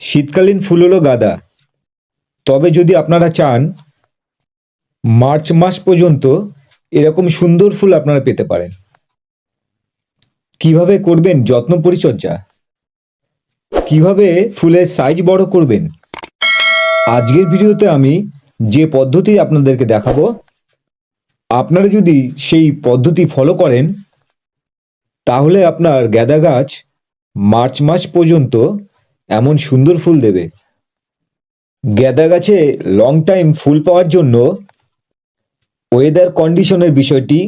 শীতকালীন ফুল হলো গাঁদা। তবে যদি আপনারা চান, মার্চ মাস পর্যন্ত এরকম সুন্দর ফুল আপনারা পেতে পারেন। কীভাবে করবেন যত্ন পরিচর্যা? কীভাবে ফুলের সাইজ বড় করবেন? আজকের ভিডিওতে আমি যে পদ্ধতি আপনাদেরকে দেখাবো, আপনারা যদি সেই পদ্ধতি ফলো করেন, তাহলে আপনার গাঁদা গাছ মার্চ মাস পর্যন্ত এমন সুন্দর ফুল দেবে। গাঁদা গাছে লং টাইম ফুল পাওয়ার জন্য ওয়েদার কন্ডিশনের বিষয়টি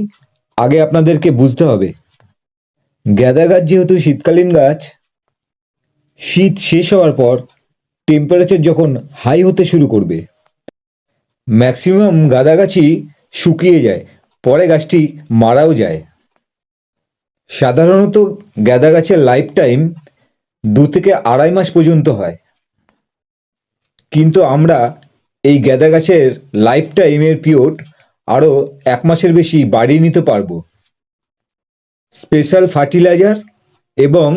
আগে আপনাদেরকে বুঝতে হবে। গাঁদা গাছ যেহেতু শীতকালীন গাছ, শীত শেষ হওয়ার পর টেম্পারেচার যখন হাই হতে শুরু করবে ম্যাক্সিমাম গাঁদা গাছই শুকিয়ে যায়, পরে গাছটি মারাও যায়। সাধারণত গাঁদা গাছের লাইফ টাইম দু থেকে আড়াই মাস পর্যন্ত হয়। কিন্তু আমরা এই গাঁদা গাছের লাইফ টাইমের পিরিয়ড আরও এক মাসের বেশি বাড়িয়ে নিতে পারব। স্পেশাল ফার্টিলাইজার এবং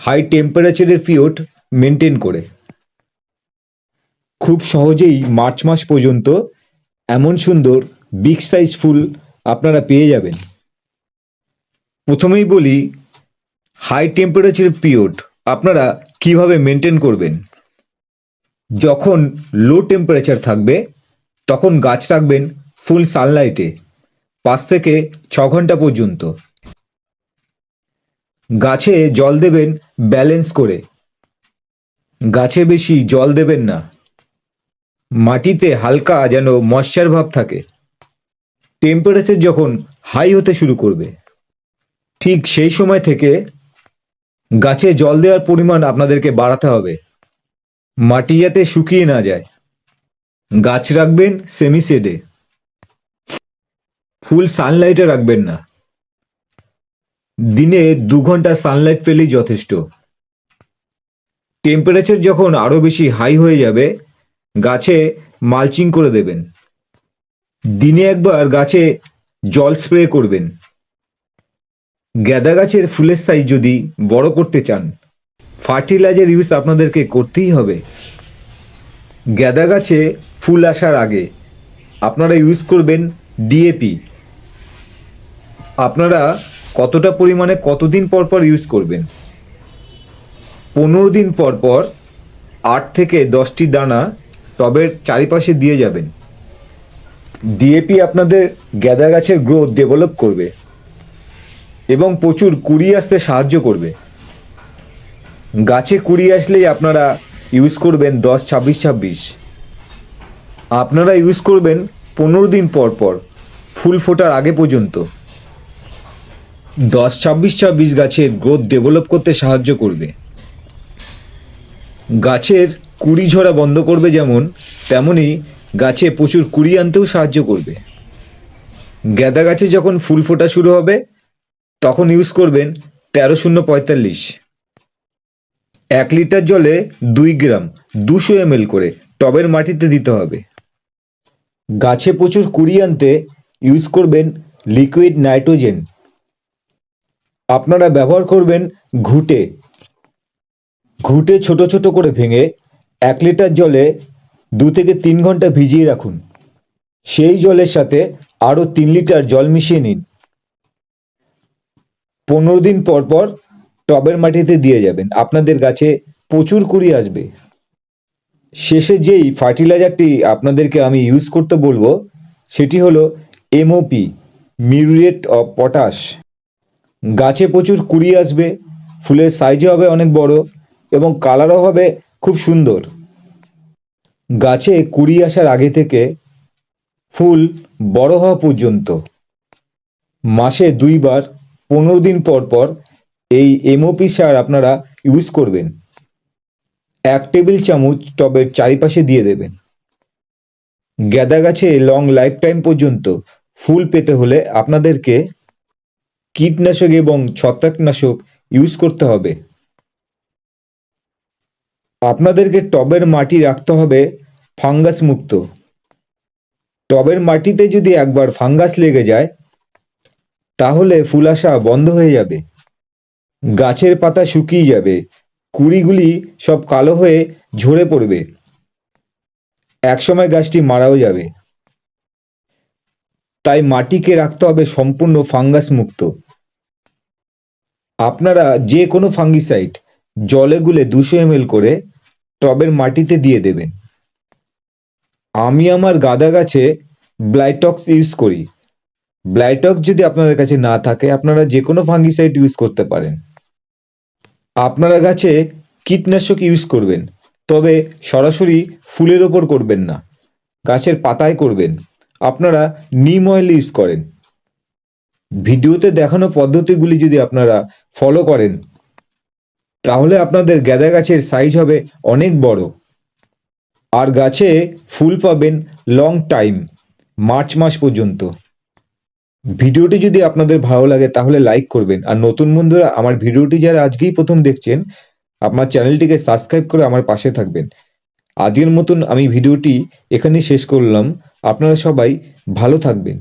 হাই টেম্পারেচারের পিরিয়ড মেনটেন করে। খুব সহজেই মার্চ মাস পর্যন্ত এমন সুন্দর বিগ সাইজ ফুল আপনারা পেয়ে যাবেন। প্রথমেই বলি হাই টেম্পারেচার পিরিয়ড আপনারা কীভাবে মেনটেন করবেন? যখন লো টেম্পারেচার থাকবে, তখন গাছ রাখবেন ফুল সানলাইটে পাঁচ থেকে ছ ঘণ্টা পর্যন্ত। গাছে জল দেবেন ব্যালেন্স করে। গাছে বেশি জল দেবেন না। মাটিতে হালকা যেন ময়শ্চার ভাব থাকে। টেম্পারেচার যখন হাই হতে শুরু করবে, ঠিক সেই সময় থেকে গাছে জল দেওয়ার পরিমাণ আপনাদেরকে বাড়াতে হবে। মাটি যাতে শুকিয়ে না যায়। গাছ রাখবেন সেমি শেডে ফুল সানলাইটে রাখবেন না। দিনে দু ঘণ্টা সানলাইট পেলেই যথেষ্ট। টেম্পারেচার যখন আরও বেশি হাই হয়ে যাবে, গাছে মালচিং করে দেবেন। দিনে একবার গাছে জল স্প্রে করবেন। গাঁদা গাছের ফুলের সাইজ যদি বড় করতে চান ফার্টিলাইজার ইউজ আপনাদেরকে করতেই হবে। গাঁদা গাছে ফুল আসার আগে আপনারা ইউজ করবেন ডিএপি আপনারা কতটা পরিমাণে কতদিন পর পর ইউজ করবেন? পনেরো দিন পর পর আট থেকে দশটি দানা টবের চারিপাশে দিয়ে যাবেন। ডিএপি আপনাদের গাঁদা গাছের গ্রোথ ডেভেলপ করবে। এবং প্রচুর কুড়ি আসতে সাহায্য করবে। গাছে কুড়ি আসলেই আপনারা ইউজ করবেন দশ, ছাব্বিশ ছাব্বিশ। আপনারা ইউজ করবেন পনেরো দিন পর পর, ফুল ফোটার আগে পর্যন্ত। দশ, ছাব্বিশ ছাব্বিশ গাছের গ্রোথ ডেভেলপ করতে সাহায্য করবে। গাছের কুড়ি ঝরা বন্ধ করবে যেমন তেমনি গাছে প্রচুর কুড়ি আনতেও সাহায্য করবে। গাঁদা গাছে যখন ফুল ফোটা শুরু হবে তখন ইউজ করবেন তেরো শূন্য পঁয়তাল্লিশ। এক লিটার জলে দুই গ্রাম দুশো এম করে টবের মাটিতে দিতে হবে। গাছে প্রচুর কুড়ি আনতে ইউজ করবেন লিকুইড নাইট্রোজেন আপনারা ব্যবহার করবেন ঘুটে। ঘুটে ছোট ছোট করে ভেঙে এক লিটার জলে দু থেকে তিন ঘণ্টা ভিজিয়ে রাখুন। সেই জলের সাথে আরও তিন লিটার জল মিশিয়ে নিন। পনেরো দিন পর পর টবের মাটিতে দিয়ে যাবেন। আপনাদের গাছে প্রচুর কুড়ি আসবে। শেষে যেই ফার্টিলাইজারটি আপনাদেরকে আমি ইউজ করতে বলব, সেটি হলো এমওপি মিউরেট অফ পটাশ। গাছে প্রচুর কুড়ি আসবে, ফুলের সাইজও হবে অনেক বড় এবং কালারও হবে খুব সুন্দর। গাছে কুড়ি আসার আগে থেকে ফুল বড় হওয়া পর্যন্ত। মাসে দুইবার পনেরো দিন পর পর এই এমওপি সার আপনারা ইউজ করবেন। এক টেবিল চামচ টবের চারিপাশে দিয়ে দেবেন। গাঁদা গাছে লং লাইফ টাইম পর্যন্ত ফুল পেতে হলে আপনাদেরকে কীটনাশক এবং ছত্রাকনাশক ইউজ করতে হবে। আপনাদেরকে টবের মাটি রাখতে হবে ফাঙ্গাস মুক্ত। টবের মাটিতে যদি একবার ফাঙ্গাস লেগে যায় তাহলে ফুল আসা বন্ধ হয়ে যাবে। গাছের পাতা শুকিয়ে যাবে। কুড়িগুলি সব কালো হয়ে ঝরে পড়বে। একসময় গাছটি মারাও যাবে। তাই মাটিকে রাখতে হবে সম্পূর্ণ ফাঙ্গাস মুক্ত। আপনারা যে কোনো ফাঙ্গিসাইড জলে গুলে দুশো এমএল করে টবের মাটিতে দিয়ে দেবেন। আমি আমার গাঁদা গাছে ব্লাইটক্স ইউজ করি। ব্লাইটক্স যদি আপনাদের কাছে না থাকে, আপনারা যে কোনো ফাঙ্গিসাইড ইউজ করতে পারেন। আপনারা গাছে কীটনাশক ইউজ করবেন, তবে সরাসরি ফুলের ওপর করবেন না, গাছের পাতায় করবেন। আপনারা নিম অয়েল ইউজ করেন। ভিডিওতে দেখানো পদ্ধতিগুলি যদি আপনারা ফলো করেন, তাহলে আপনাদের গাঁদা গাছের সাইজ হবে অনেক বড়। আর গাছে ফুল পাবেন লং টাইম মার্চ মাস পর্যন্ত। ভিডিওটি যদি আপনাদের ভালো লাগে তাহলে লাইক করবেন। আর নতুন বন্ধুরা, আমার ভিডিওটি যারা আজকেই প্রথম দেখছেন, আমার চ্যানেলটিকে সাবস্ক্রাইব করে আমার পাশে থাকবেন। আজকের মতন আমি ভিডিওটি এখানেই শেষ করলাম। আপনারা সবাই ভালো থাকবেন।